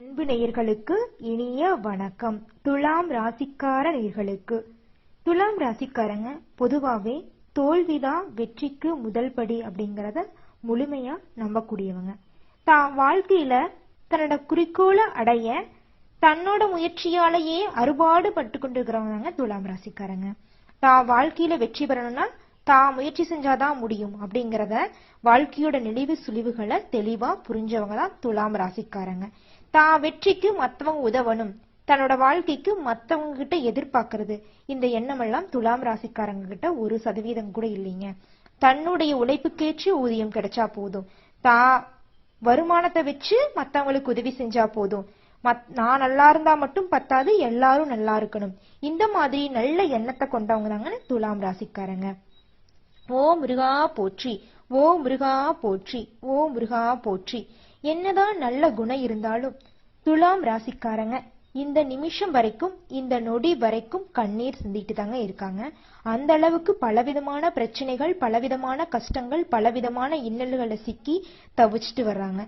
அன்பு நேயர்களுக்கு இனிய வணக்கம். துலாம் ராசிக்கார நேயர்களுக்கு. துலாம் ராசிக்காரங்க பொதுவாவே தோல்விதான் வெற்றிக்கு முதல் படி அப்படிங்கறத முழுமையா நம்பக்கூடியவங்க. தான் வாழ்க்கையில தன்னோட குறிக்கோளை அடைய தன்னோட முயற்சியாலேயே அறுபாடு பட்டு கொண்டிருக்கிறவங்க துலாம் ராசிக்காரங்க. தான் வாழ்க்கையில வெற்றி பெறணும்னா தான் முயற்சி செஞ்சாதான் முடியும் அப்படிங்கிறத வாழ்க்கையோட நெளிவு சுழிவுகளை தெளிவா புரிஞ்சவங்க தான் துலாம் ராசிக்காரங்க. தான் வெற்றிக்கு மத்தவங்க உதவணும். தன்னோட வாழ்க்கைக்கு மத்தவங்க கிட்ட எதிர்பார்க்கறது. இந்த எண்ணம் எல்லாம் துலாம் ராசிக்காரங்க கிட்ட ஒரு சதவீதம் கூட இல்லைங்க. தன்னுடைய உழைப்புக்கேற்று ஊதியம் கிடைச்சா போதும். தான் வருமானத்தை வச்சு மத்தவங்களுக்கு உதவி செஞ்சா போதும். மத் நான் நல்லா இருந்தா மட்டும் பத்தாது எல்லாரும் நல்லா இருக்கணும். இந்த மாதிரி நல்ல எண்ணத்தை கொண்டவங்க தாங்கன்னு துலாம் ராசிக்காரங்க. ஓ முருகா போற்றி ஓ முருகா போற்றி ஓ முருகா போற்றி. என்னதான் நல்ல குணம் இருந்தாலும் துலாம் ராசிக்காரங்க இந்த நிமிஷம் வரைக்கும் இந்த நொடி வரைக்கும் கண்ணீர் சிந்திட்டு தாங்க இருக்காங்க. அந்த அளவுக்கு பலவிதமான பிரச்சனைகள் பலவிதமான கஷ்டங்கள் பலவிதமான இன்னல்களை சிக்கி தவிச்சிட்டு வர்றாங்க.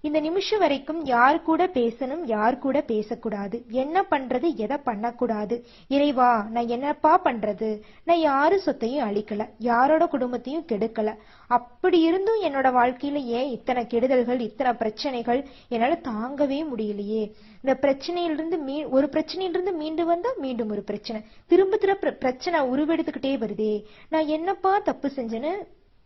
இந்த நிமிஷம் வரைக்கும் யார் கூட பேசணும் யார் கூட பேசக்கூடாது. என்ன பண்றது எதை பண்ணக்கூடாது? இறைவா நான் என்னப்பா பண்றது? நான் யாரு சொத்தையும் அழிக்கல. யாரோட குடும்பத்தையும் கெடுக்கல. அப்படி இருந்தும் என்னோட வாழ்க்கையில ஏன் இத்தனை கெடுதல்கள் இத்தனை பிரச்சனைகள் என்னால தாங்கவே முடியலையே? இந்த பிரச்சனையிலிருந்து மீ ஒரு பிரச்சனையிலிருந்து மீண்டு வந்தா மீண்டும் ஒரு பிரச்சனை. திரும்ப திரும்ப பிரச்சனை உருவெடுத்துக்கிட்டே வருதே. நான் என்னப்பா தப்பு செஞ்சேன்னு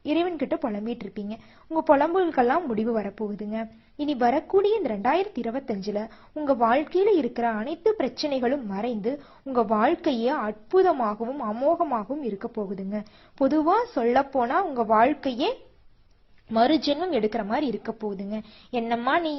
இறைவன்கிட்ட புலம்பிட்டு இருப்பீங்க உங்க புலம்புகளுக்கெல்லாம் முடிவு வரப்போகுதுங்க. இனி வரக்கூடிய இந்த ரெண்டாயிரத்தி இருபத்தஞ்சுல உங்க வாழ்க்கையில இருக்கிற அனைத்து பிரச்சனைகளும் மறைந்து உங்க வாழ்க்கையே அற்புதமாகவும் அமோகமாகவும் இருக்க போகுதுங்க. பொதுவா சொல்ல போனா உங்க வாழ்க்கையே மறுஜென்மம் எடுக்கிற மாதிரி இருக்க போகுதுங்க. என்னம்மா நீ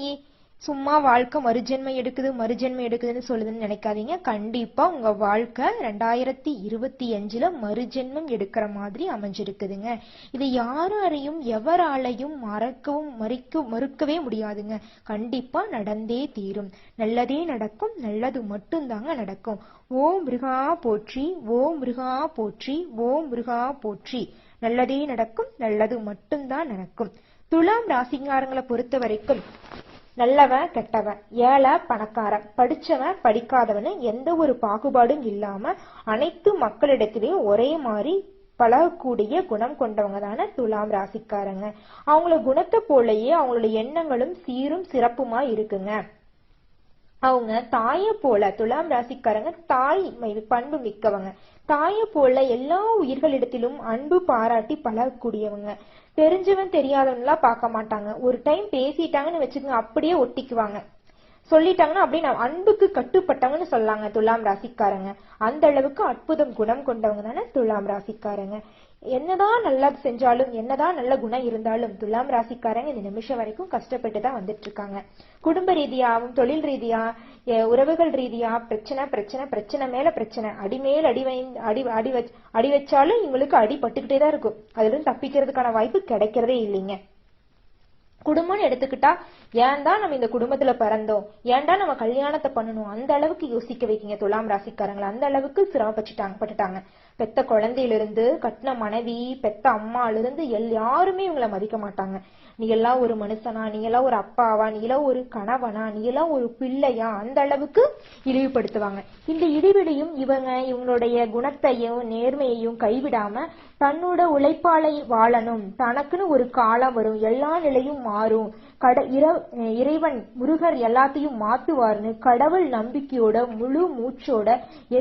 சும்மா வாழ்க்கை மறுஜென்மை எடுக்குது மறுஜென்மை எடுக்குதுன்னு சொல்லுதுன்னு நினைக்காதீங்க. கண்டிப்பா உங்க வாழ்க்கை ரெண்டாயிரத்தி இருபத்தி அஞ்சுல மறுஜென்மம் எடுக்கிற மாதிரி அமைஞ்சிருக்குதுங்க. இதை யாராலையும் எவராலையும் மறக்கவும் மறிக்க மறுக்கவே முடியாதுங்க. கண்டிப்பா நடந்தே தீரும். நல்லதே நடக்கும் நல்லது மட்டும்தாங்க நடக்கும். ஓம் மிருகா போற்றி ஓம் மிருகா போற்றி ஓம் மிருகா போற்றி. நல்லதே நடக்கும் நல்லது மட்டும்தான் நடக்கும். துலாம் ராசிங்காரங்களை பொறுத்த வரைக்கும் நல்லவன் கெட்டவன் ஏழை பணக்காரன் படிச்சவன் படிக்காதவனு எந்த ஒரு பாகுபாடும் இல்லாம அனைத்து மக்களிடத்திலையும் ஒரே மாதிரி பழகக்கூடிய குணம் கொண்டவங்க தானே துலாம் ராசிக்காரங்க. அவங்கள குணத்தை போலயே அவங்களோட எண்ணங்களும் சீரும் சிறப்புமா இருக்குங்க. அவங்க தாயை போல துலாம் ராசிக்காரங்க தாய் பண்பு மிக்கவங்க. தாயை போல எல்லா உயிர்களிடத்திலும் அன்பு பாராட்டி பழகக்கூடியவங்க. தெரிஞ்சவன் தெரியாதவன்லாம் பார்க்க மாட்டாங்க. ஒரு டைம் பேசிட்டாங்கன்னு வச்சுக்கோங்க அப்படியே ஒட்டிக்குவாங்க. சொல்லிட்டாங்கன்னா அப்படியே நான் அன்புக்கு கட்டுப்பட்டவங்கன்னு சொல்லாங்க துலாம் ராசிக்காரங்க. அந்த அளவுக்கு அற்புதம் குணம் கொண்டவங்க தானே துலாம் ராசிக்காரங்க. என்னதான் நல்லது செஞ்சாலும் என்னதான் நல்ல குணம் இருந்தாலும் துலாம் ராசிக்காரங்க இந்த நிமிஷம் வரைக்கும் கஷ்டப்பட்டு தான் வந்துட்டு இருக்காங்க குடும்ப ரீதியாகவும் தொழில் ரீதியா உறவுகள் ரீதியா பிரச்சனை பிரச்சனை பிரச்சனை மேல பிரச்சனை. அடிமேல் அடி அடி அடி வச் அடி வச்சாலும் இவங்களுக்கு அடி பட்டுக்கிட்டே தான் இருக்கும். அதுல இருந்து தப்பிக்கிறதுக்கான வாய்ப்பு கிடைக்கிறதே இல்லைங்க. குடும்பம்னு எடுத்துக்கிட்டா ஏன் தான் நம்ம இந்த குடும்பத்துல பிறந்தோம்? ஏன்டா நம்ம கல்யாணத்தை பண்ணணும்? அந்த அளவுக்கு யோசிக்க வைக்கீங்க துலாம் ராசிக்காரங்களை. அந்த அளவுக்கு சிரமப்பட்டுட்டாங்க பட்டுட்டாங்க. பெத்த குழந்தையிலிருந்து கட்டின மனைவி பெத்த அம்மாலிருந்து எல்லாருமே இவங்களை மதிக்க மாட்டாங்க. நீ எல்லாம் ஒரு மனுஷனா நீ எல்லாம் ஒரு அப்பாவா நீ எல்லாம் ஒரு கணவனா நீ எல்லாம் ஒரு பிள்ளையா அந்த அளவுக்கு இழிவுபடுத்துவாங்க. இந்த இடைவெளியும் இவங்க இவங்களுடைய குணத்தையும் நேர்மையையும் கைவிடாம தன்னோட உழைப்பாளை வாழணும். தனக்குன்னு ஒரு காலம் வரும். எல்லா நிலையும் மாறும். இறைவன் முருகர் எல்லாத்தையும் மாத்துவார்னு கடவுள் நம்பிக்கையோட முழு மூச்சோட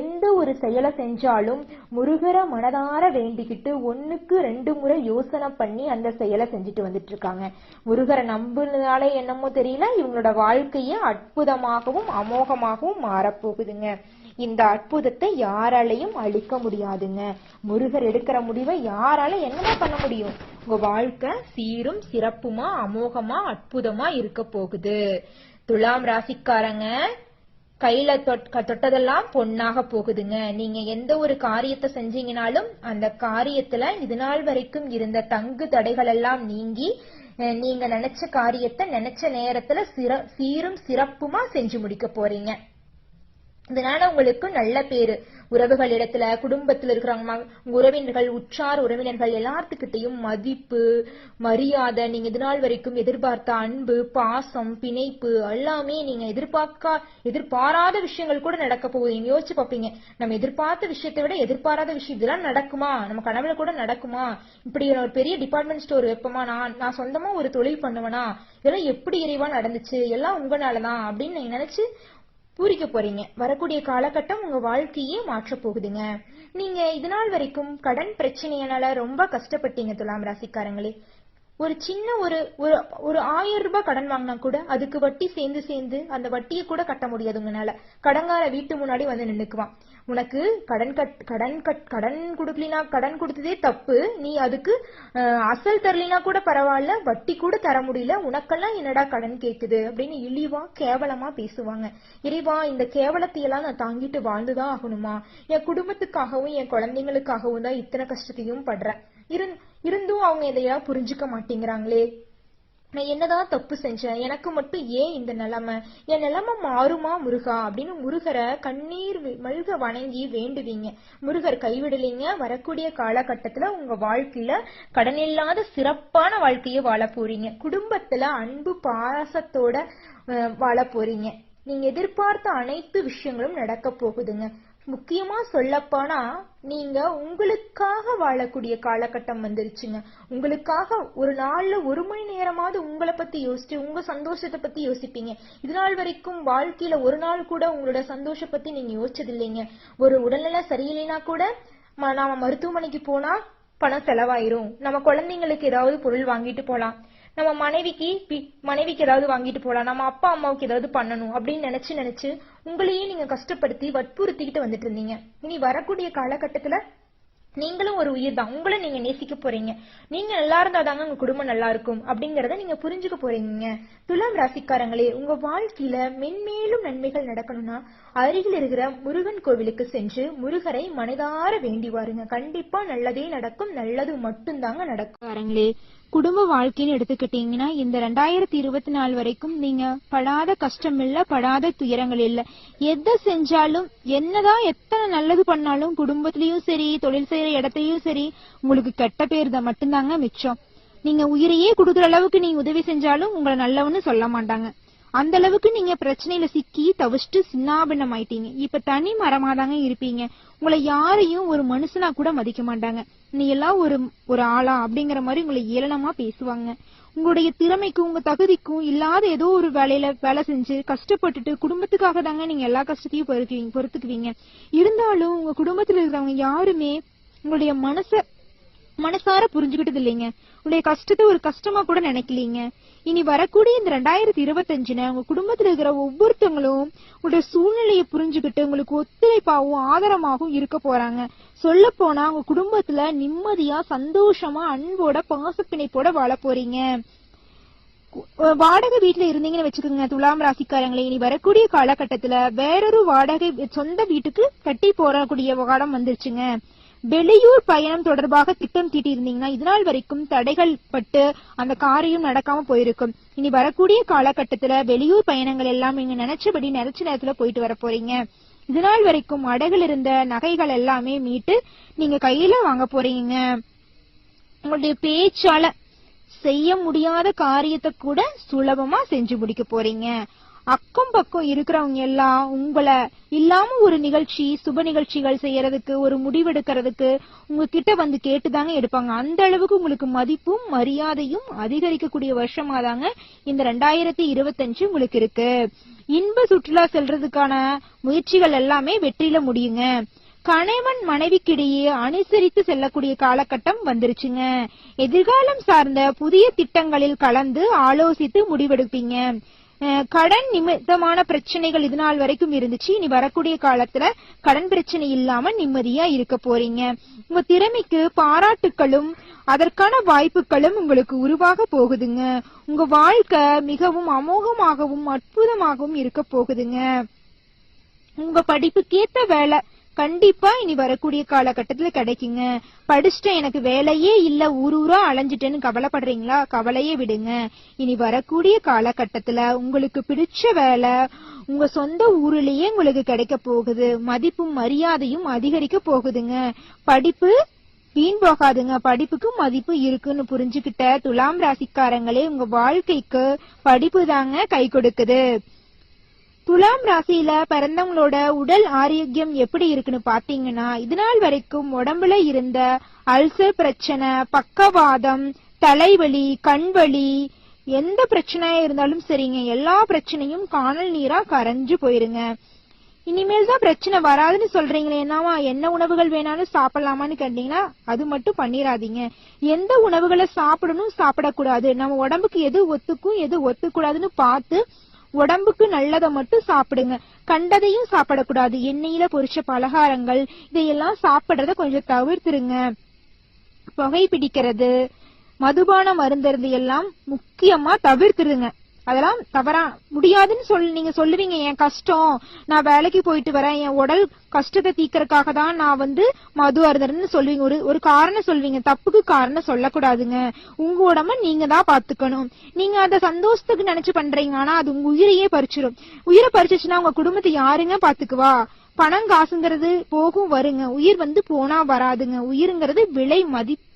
எந்த ஒரு செயலை செஞ்சாலும் முருகரை மனதார வேண்டிக்கிட்டு ஒண்ணுக்கு ரெண்டு முறை யோசனை பண்ணி அந்த செயலை செஞ்சுட்டு வந்துட்டு இருக்காங்க முருகரை நம்புனதாலே என்னமோ தெரியல இவங்களோட வாழ்க்கையே அற்புதமாகவும் அமோகமாகவும் மாறப்போகுதுங்க. இந்த அற்புதத்தை யாராலையும் அழிக்க முடியாதுங்க. முருகர் எடுக்கிற முடிவை யாரால என்னதான் பண்ண முடியும். உங்க வாழ்க்கை சீரும் சிறப்புமா அமோகமா அற்புதமா இருக்க போகுது. துலாம் ராசிக்காரங்க கையில தொட்டதெல்லாம் பொண்ணாக போகுதுங்க. நீங்க எந்த ஒரு காரியத்தை செஞ்சீங்கனாலும் அந்த காரியத்துல இது நாள் வரைக்கும் இருந்த தங்கு தடைகள் எல்லாம் நீங்கி நீங்க நினைச்ச காரியத்தை நினைச்ச நேரத்துல சிற சீரும் சிறப்புமா செஞ்சு முடிக்க போறீங்க. இதனால உங்களுக்கு நல்ல பேரு. உறவுகள் இடத்துல குடும்பத்துல இருக்கிறவங்க உறவினர்கள் உற்றார் உறவினர்கள் எல்லாத்துக்கிட்டையும் மதிப்பு மரியாதை நீங்க இது வரைக்கும் எதிர்பார்த்த அன்பு பாசம் பிணைப்பு எல்லாமே நீங்க எதிர்பார்க்க எதிர்பாராத விஷயங்கள் கூட நடக்க போகுது. நீங்க யோசிச்சு பார்ப்பீங்க. நம்ம எதிர்பார்த்த விஷயத்தை விட எதிர்பாராத விஷயம் இதெல்லாம் நடக்குமா? நம்ம கனவுல கூட நடக்குமா? இப்படி ஒரு பெரிய டிபார்ட்மெண்ட் ஸ்டோர் வைப்போமா? நான் நான் சொந்தமா ஒரு தொழில் பண்ணுவேனா? இதெல்லாம் எப்படி இறைவா நடந்துச்சு? எல்லாம் உங்களாலதான் அப்படின்னு நீங்க நினைச்சு பூரிக்க போறீங்க. வரக்கூடிய காலகட்டம் உங்க வாழ்க்கையே மாற்ற போகுதுங்க. நீங்க இது நாள் வரைக்கும் கடன் பிரச்சனையால ரொம்ப கஷ்டப்பட்டீங்க துலாம் ராசிக்காரங்களே. ஒரு சின்ன ஒரு ஒரு ஒரு ஆயிரம் ரூபாய் கடன் வாங்கினா கூட அதுக்கு வட்டி சேர்ந்து சேர்ந்து அந்த வட்டியை கூட கட்ட முடியாது உங்களால. கடங்கார வீட்டு முன்னாடி வந்து நின்னுக்குவான். உனக்கு கடன் கட் கடன் கட் கடன் கொடுக்கலினா கடன் கொடுத்ததே தப்பு. நீ அதுக்கு அசல் தரலினா கூட பரவாயில்ல வட்டி கூட தர முடியல உனக்கெல்லாம் என்னடா கடன் கேட்குது அப்படின்னு இழிவா கேவலமா பேசுவாங்க. இறைவா இந்த கேவலத்தையெல்லாம் நான் தாங்கிட்டு வாழ்ந்துதான் ஆகணுமா? என் குடும்பத்துக்காகவும் என் குழந்தைங்களுக்காகவும் தான் இத்தனை கஷ்டத்தையும் படுறேன். இருந்- இருந்தும் அவங்க எதையா புரிஞ்சுக்க மாட்டேங்கிறாங்களே. நான் என்னதான் தப்பு செஞ்சேன் எனக்கு மட்டும் ஏன் இந்த நிலைமை? என் நிலைமை மாறுமா முருகா? அப்படின்னு முருகரை கண்ணீர் மல்க வணங்கி வேண்டுவீங்க. முருகர் கைவிடலீங்க. வரக்கூடிய காலகட்டத்துல உங்க வாழ்க்கையில கடன் இல்லாத சிறப்பான வாழ்க்கையை வாழ போறீங்க. குடும்பத்துல அன்பு பாசத்தோட வாழ போறீங்க. நீங்க எதிர்பார்த்த அனைத்து விஷயங்களும் நடக்க போகுதுங்க. முக்கியமா சொல்லப்போனா நீங்க உங்களுக்காக வாழக்கூடிய காலகட்டம் வந்துருச்சுங்க. உங்களுக்காக ஒரு நாள்ல ஒரு மணி நேரமாவது உங்களை பத்தி யோசிச்சு உங்க சந்தோஷத்தை பத்தி யோசிப்பீங்க. இது நாள் வரைக்கும் வாழ்க்கையில ஒரு நாள் கூட உங்களோட சந்தோஷ பத்தி நீங்க யோசிச்சது இல்லைங்க ஒரு உடல்நிலை சரியில்லைனா கூட ம- நாம மருத்துவமனைக்கு போனா பணம் செலவாயிரும். நம்ம குழந்தைங்களுக்கு ஏதாவது பொருள் வாங்கிட்டு போலாம். நம்ம மனைவிக்கு பி- மனைவிக்கு ஏதாவது வாங்கிட்டு போலாம் நம்ம அப்பா அம்மாவுக்கு ஏதாவது பண்ணணும் அப்படின்னு நினைச்சு நினைச்சு உங்களையே நீங்க கஷ்டப்படுத்தி வற்புறுத்திக்கிட்டு வந்துட்டு இருந்தீங்க. இனி வரக்கூடிய காலகட்டத்துல நீங்களும் ஒரு உயிர் தான். உங்களை நீங்க நேசிக்க போறீங்க. நீங்க நல்லா இருந்தா தாங்க உங்க குடும்பம் நல்லா இருக்கும் அப்படிங்கறத நீங்க புரிஞ்சுக்க போறீங்க. துலாம் ராசிக்காரங்களே உங்க வாழ்க்கையில மென்மேலும் நன்மைகள் நடக்கணும்னா அருகில் இருக்கிற முருகன் கோவிலுக்கு சென்று முருகரை மனதார வேண்டி வாருங்க. கண்டிப்பா நல்லதே நடக்கும் நல்லது மட்டும்தாங்க நடக்கும். பாருங்களே குடும்ப வாழ்க்கைன்னு எடுத்துக்கிட்டீங்கன்னா இந்த ரெண்டாயிரத்தி இருபத்தி நாலு வரைக்கும் நீங்க படாத கஷ்டம் இல்ல படாத துயரங்கள் இல்ல. எதை செஞ்சாலும் என்னதான் எத்தனை நல்லது பண்ணாலும் குடும்பத்திலயும் சரி தொழில் செய்யற இடத்தையும் சரி உங்களுக்கு கெட்ட பேர் தான் மட்டும்தாங்க மிச்சம். நீங்க உயிரையே கொடுக்குற அளவுக்கு நீங்க உதவி செஞ்சாலும் உங்களை நல்லவன்னு சொல்ல மாட்டாங்க. அந்த அளவுக்கு நீங்க பிரச்சனையில சிக்கி தவிச்சிட்டு சின்னாபின்னம் ஆயிட்டீங்க இப்ப தனி மரமாதாங்க இருப்பீங்க. உங்களை யாரையும் ஒரு மனுஷனா கூட மதிக்க மாட்டாங்க. நீ எல்லாம் ஒரு ஒரு ஆளா அப்படிங்கிற மாதிரி உங்களை ஏளனமா பேசுவாங்க. உங்களுடைய திறமைக்கும் உங்க தகுதிக்கும் இல்லாத ஏதோ ஒரு வேலையில வேலை செஞ்சு கஷ்டப்பட்டுட்டு குடும்பத்துக்காக தாங்க நீங்க எல்லா கஷ்டத்தையும் பொறுக்குவீங்க பொறுத்துக்குவீங்க. இருந்தாலும் உங்க குடும்பத்துல இருக்கிறவங்க யாருமே உங்களுடைய மனச மனசார புரிஞ்சுகிட்டது இல்லைங்க உங்களுடைய கஷ்டத்தை ஒரு கஷ்டமா கூட நினைக்கலீங்க. இனி வரக்கூடிய இந்த ரெண்டாயிரத்தி இருபத்தஞ்சுல உங்க குடும்பத்துல இருக்கிற ஒவ்வொருத்தவங்களும் உங்களுடைய சூழ்நிலையை புரிஞ்சுக்கிட்டு உங்களுக்கு ஒத்துழைப்பாகவும் ஆதரமாகவும் இருக்க போறாங்க. சொல்ல போனா உங்க குடும்பத்துல நிம்மதியா சந்தோஷமா அன்போட பாசப்பிணைப்போட வாழ போறீங்க. வாடகை வீட்டுல இருந்தீங்கன்னு வச்சுக்கோங்க துலாம் ராசிக்காரங்களே. இனி வரக்கூடிய காலகட்டத்துல வேறொரு வாடகை சொந்த வீட்டுக்கு கட்டி போறக்கூடிய காலம் வந்துருச்சுங்க. வெளியூர் பயணம் தொடர்பாக திட்டம் தீட்டியிருந்தீங்கன்னா இதனால் வரைக்கும் தடைகள் பட்டு அந்த காரியம் நடக்காம போயிருக்கும். இனி வரக்கூடிய காலகட்டத்துல வெளியூர் பயணங்கள் எல்லாம் நீங்க நினைச்சபடி நினைச்ச நேரத்துல போயிட்டு வர போறீங்க. இதனால் வரைக்கும் அடகுல இருந்த நகைகள் எல்லாமே மீட்டு நீங்க கையில வாங்க போறீங்க. உங்களுடைய பேச்சால செய்ய முடியாத காரியத்தை கூட சுலபமா செஞ்சு முடிக்க போறீங்க. அக்கம் பக்கம் இருக்கிறவங்க எல்லாம் உங்களை இல்லாம ஒரு நிகழ்ச்சி சுப நிகழ்ச்சிகள் செய்யறதுக்கு ஒரு முடிவெடுக்கிறதுக்கு உங்ககிட்ட வந்து கேட்டுதாங்க எடுப்பாங்க. அந்த அளவுக்கு உங்களுக்கு மதிப்பும் மரியாதையும் அதிகரிக்கக்கூடிய வருஷமா தாங்க இந்த ரெண்டாயிரத்தி இருபத்தஞ்சு உங்களுக்கு இருக்கு. இன்ப சுற்றுலா செல்றதுக்கான முயற்சிகள் எல்லாமே வெற்றியில முடியுங்க. கணவன் மனைவிக்கிடையே அனுசரித்து செல்லக்கூடிய காலகட்டம் வந்துருச்சுங்க. எதிர்காலம் சார்ந்த புதிய திட்டங்களில் கலந்து ஆலோசித்து முடிவெடுப்பீங்க. கடன் நிமித்தமான பிரச்சனைகள் இது நாள் வரைக்கும் இருந்துச்சு. இனி வரக்கூடிய காலத்துல கடன் பிரச்சனை இல்லாம நிம்மதியா இருக்க போறீங்க. உங்க திறமைக்கு பாராட்டுக்களும் அதற்கான வாய்ப்புகளும் உங்களுக்கு உருவாக போகுதுங்க. உங்க வாழ்க்கை மிகவும் அமோகமாகவும் அற்புதமாகவும் இருக்க போகுதுங்க. உங்க படிப்புக்கேத்த வேலை கண்டிப்பா இனி வரக்கூடிய காலகட்டத்துல கிடைக்குங்க. படிச்சுட்டேன் எனக்கு வேலையே இல்ல ஊர் ஊரா அலைஞ்சிட்டேன்னு கவலைப்படுறீங்களா? கவலையே விடுங்க. இனி வரக்கூடிய காலகட்டத்துல உங்களுக்கு பிடிச்ச வேலை உங்க சொந்த ஊரிலேயே உங்களுக்கு கிடைக்க போகுது. மதிப்பும் மரியாதையும் அதிகரிக்க போகுதுங்க. படிப்பு வீண் போகாதுங்க. படிப்புக்கு மதிப்பு இருக்குன்னு புரிஞ்சுக்கிட்ட துலாம் ராசிக்காரங்களே உங்க வாழ்க்கைக்கு படிப்பு தாங்க கை கொடுக்குது. துலாம் ராசியில பிறந்தவங்களோட உடல் ஆரோக்கியம் எப்படி இருக்குன்னு பாத்தீங்கன்னா இது நாள் வரைக்கும் உடம்புல இருந்த அல்சர் பிரச்சனை பக்கவாதம் தலைவலி கண்வலி எந்த பிரச்சனையா இருந்தாலும் சரிங்க எல்லா பிரச்சனையும் காணல் நீரா கரைஞ்சு போயிருங்க. இனிமேல் தான் பிரச்சனை வராதுன்னு சொல்றீங்களே என்னவா என்ன உணவுகள் வேணாலும் சாப்பிடலாமான்னு கேட்டீங்கன்னா அது மட்டும் பண்ணிராதீங்க. எந்த உணவுகளை சாப்பிடணும் சாப்பிடக்கூடாது. நம்ம உடம்புக்கு எது ஒத்துக்கும் எது ஒத்துக்கூடாதுன்னு பார்த்து உடம்புக்கு நல்லதை மட்டும் சாப்பிடுங்க. கண்டதையும் சாப்பிடக்கூடாது. எண்ணெயில பொரிச்ச பலகாரங்கள் இதையெல்லாம் சாப்பிடுறத கொஞ்சம் தவிர்த்துருங்க. புகை பிடிக்கிறது மதுபான அருந்துறது எல்லாம் முக்கியமா தவிர்த்துருங்க. அதெல்லாம் தவறா முடியாதுன்னு சொல் நீங்க சொல்லுவீங்க என் கஷ்டம் நான் வேலைக்கு போயிட்டு வரேன் என் உடல் கஷ்டத்தை தீக்கிறதுக்காக தான் நான் வந்து மது அருந்தர்னு சொல்லுவீங்க. ஒரு ஒரு காரணம் சொல்வீங்க தப்புக்கு காரணம் சொல்லக்கூடாதுங்க. உங்க உடம்ப நீங்க தான் பாத்துக்கணும். நீங்க அத சந்தோஷத்துக்கு நினைச்சு பண்றீங்க ஆனா அது உங்க உயிரையே பறிச்சிடும். உயிரை பறிச்சிச்சுன்னா உங்க குடும்பத்தை யாருங்க பாத்துக்குவா? பணம் காசுங்கிறது போகும் வருங்க. உயிர் வந்து போனா வராதுங்க. உயிருங்கிறது விலை மதிப்பு.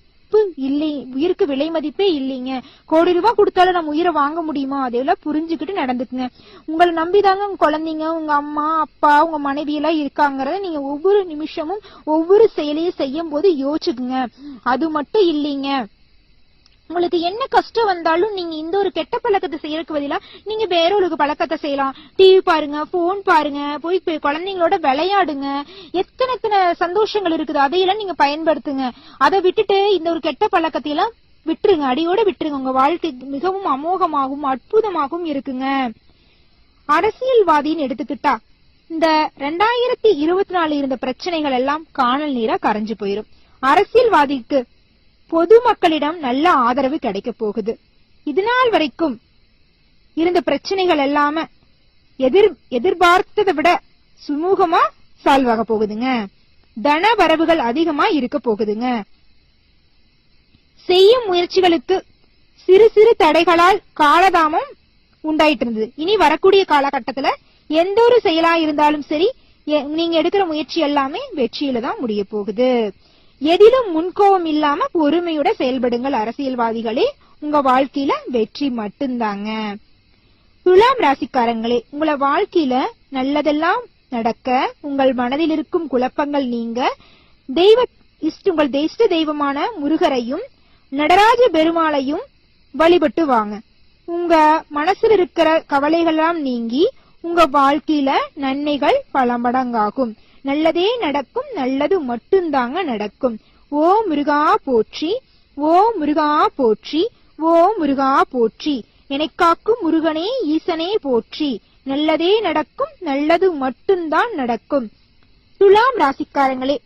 இல்லை உயிருக்கு விலை மதிப்பே இல்லைங்க. கோடி ரூபாய் கொடுத்தாலும் நம்ம உயிரை வாங்க முடியுமா? அதெல்லாம் புரிஞ்சுக்கிட்டு நடந்துக்குங்க. உங்களை நம்பிதாங்க உங்க குழந்தைங்க உங்க அம்மா அப்பா உங்க மனைவி எல்லாம் இருக்காங்கறத நீங்க ஒவ்வொரு நிமிஷமும் ஒவ்வொரு செயலையும் செய்யும் போது யோசிச்சுக்குங்க. அது மட்டும் இல்லைங்க. உங்களுக்கு என்ன கஷ்டம் வந்தாலும் நீங்க இந்த ஒரு கெட்ட பழக்கத்தை செய்யறதுக்கு பதிலா நீங்க வேற ஒரு பழக்கத்தை செய்யலாம். டிவி பாருங்க போன் பாருங்க போய் போய் குழந்தைங்களோட விளையாடுங்க. எத்தனை எத்தனை சந்தோஷங்கள் இருக்குது அதையெல்லாம் நீங்க பயன்படுத்துங்க. அதை விட்டுட்டு இந்த ஒரு கெட்ட பழக்கத்தை எல்லாம் விட்டுருங்க. அடியோட விட்டுருங்க. உங்க வாழ்க்கை மிகவும் அமோகமாகவும் அற்புதமாகவும் இருக்குங்க. அரசியல்வாதின்னு எடுத்துக்கிட்டா இந்த ரெண்டாயிரத்தி இருபத்தி நாலு இருந்த பிரச்சனைகள் எல்லாம் காணல் நீரா கரைஞ்சு போயிரும். அரசியல்வாதிக்கு பொதுமக்களிடம் நல்ல ஆதரவு கிடைக்க போகுது. இதுநாள் வரைக்கும் இருந்த பிரச்சனைகள் எல்லாம எதிர் எதிர்பார்த்ததை விட சுமூகமா சால்வ் ஆக போகுதுங்க. தன வரவுகள் அதிகமா இருக்க போகுதுங்க. செய்யும் முயற்சிகளுக்கு சிறு சிறு தடைகளால் காலதாமம் உண்டாயிட்டு இருந்தது. இனி வரக்கூடிய காலகட்டத்துல எந்த ஒரு செயலா இருந்தாலும் சரி எ- நீங்க எடுக்கிற முயற்சி எல்லாமே வெற்றியில தான் முடிய போகுது. எதிலும் முன்கோபம் இல்லாம பொறுமையோட செயல்படுங்கள் அரசியல்வாதிகளே. உங்க வாழ்க்கையில வெற்றி மட்டும்தாங்க. துலாம் ராசிக்காரங்களே உங்கள வாழ்க்கையில நல்லதெல்லாம் நடக்க உங்கள் மனதில் இருக்கும் குழப்பங்கள் நீங்க தெய்வ இஷ்ட உங்கள் தெய்ஷ்ட தெய்வமான முருகரையும் நடராஜ பெருமாளையும் வழிபட்டு வாங்க. உங்க மனசுல இருக்கிற கவலைகள்லாம் நீங்கி உங்க வாழ்க்கையில நன்மைகள் பல மடங்காகும். நல்லதே நடக்கும் நல்லது மட்டும்தாங்க நடக்கும். ஓ முருகா போற்றி ஓ முருகா போற்றி ஓ முருகா போற்றி. எனக்காக்கும் முருகனே ஈசனே போற்றி. நல்லதே நடக்கும் நல்லது மட்டும்தான் நடக்கும். துலாம் ராசிக்காரங்களே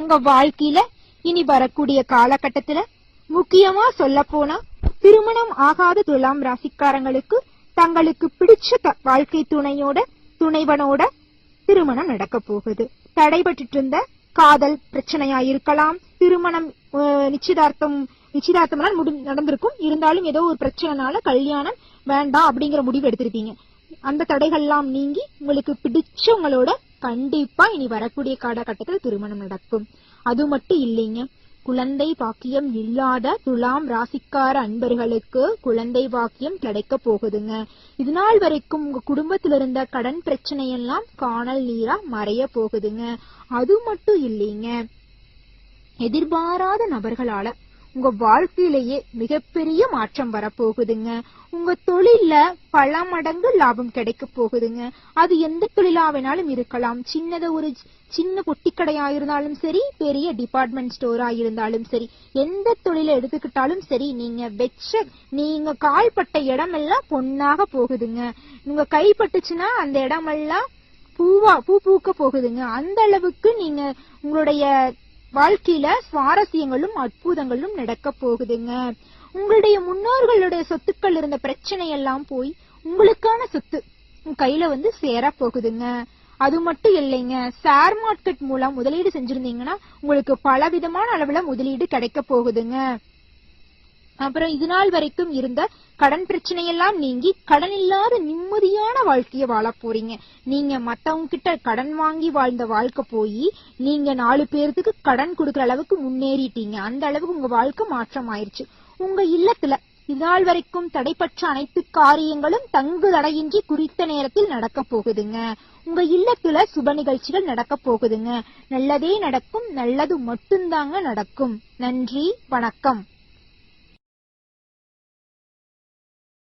உங்க வாழ்க்கையில இனி வரக்கூடிய காலகட்டத்துல முக்கியமா சொல்ல போனா திருமணம் ஆகாத துலாம் ராசிக்காரங்களுக்கு தங்களுக்கு பிடிச்ச வாழ்க்கை துணையோட துணைவனோட திருமணம் நடக்க போகுது. தடைபட்டு இருந்த காதல் பிரச்சனையா இருக்கலாம் திருமணம் நிச்சயதார்த்தம் நிச்சயதார்த்தம் முடி நடந்திருக்கும். இருந்தாலும் ஏதோ ஒரு பிரச்சனைனால கல்யாணம் வேண்டாம் அப்படிங்கிற முடிவு எடுத்திருப்பீங்க அந்த தடைகள்லாம் நீங்கி உங்களுக்கு பிடிச்சவங்களோட கண்டிப்பா இனி வரக்கூடிய காலகட்டத்தில் திருமணம் நடக்கும். அது மட்டும் இல்லைங்க. குழந்தை பாக்கியம் இல்லாத துலாம் ராசிக்கார அன்பர்களுக்கு குழந்தை பாக்கியம் கிடைக்க போகுதுங்க. இது நாள் வரைக்கும் உங்க குடும்பத்துல இருந்த கடன் பிரச்சனை எல்லாம் காணல் நீரா மறைய போகுதுங்க. அது மட்டும் இல்லைங்க. எதிர்பாராத நபர்களால உங்க வாழ்க்கையிலேயே மிகப்பெரிய மாற்றம் வரப்போகுதுங்க. உங்க தொழில்ல பல மடங்கு லாபம் கிடைக்க போகுதுங்க. அது எந்த தொழிலா வேணாலும் இருக்கலாம். சின்னத ஒரு சின்ன பொட்டிக்கடையா இருந்தாலும் சரி பெரிய டிபார்ட்மெண்ட் ஸ்டோரா இருந்தாலும் சரி எந்த தொழிலை எடுத்துக்கிட்டாலும் சரி நீங்க வெச்ச நீங்க கால்பட்ட இடமெல்லாம் பொன்னாக போகுதுங்க. உங்க கைப்பட்டுச்சுன்னா அந்த இடமெல்லாம் பூவா பூ பூக்க போகுதுங்க. அந்த அளவுக்கு நீங்க உங்களுடைய வாழ்க்கையில சுவாரஸ்யங்களும் அற்புதங்களும் நடக்க போகுதுங்க. உங்களுடைய முன்னோர்களுடைய சொத்துக்கள் இருந்த பிரச்சனை எல்லாம் போய் உங்களுக்கான சொத்து உங்க கையில வந்து சேர போகுதுங்க. அது மட்டும் இல்லைங்க ஷேர் மார்க்கெட் மூலம் முதலீடு செஞ்சிருந்தீங்கன்னா உங்களுக்கு பல விதமான அளவுல முதலீடு கிடைக்க போகுதுங்க. அப்புறம் இது நாள் வரைக்கும் இருந்த கடன் பிரச்சனையெல்லாம் நீங்கி கடன் இல்லாத நிம்மதியான வாழ்க்கைய வாழ போறீங்க. நீங்க மத்தவங்க கிட்ட கடன் வாங்கி வாழ்ந்த வாழ்க்கை போய் நீங்க நாலு பேர்த்துக்கு கடன் கொடுக்கற அளவுக்கு முன்னேறிட்டீங்க. அந்த அளவுக்கு உங்க வாழ்க்கை மாற்றம் ஆயிருச்சு உங்க இல்லத்துல இதுநாள் வரைக்கும் தடைப்பற்ற அனைத்து காரியங்களும் தங்கு தடையின்றி குறித்த நேரத்தில் நடக்க போகுதுங்க. உங்க இல்லத்துல சுப நிகழ்ச்சிகள் நடக்க போகுதுங்க. நல்லதே நடக்கும் நல்லது மட்டும்தாங்க நடக்கும். நன்றி வணக்கம்.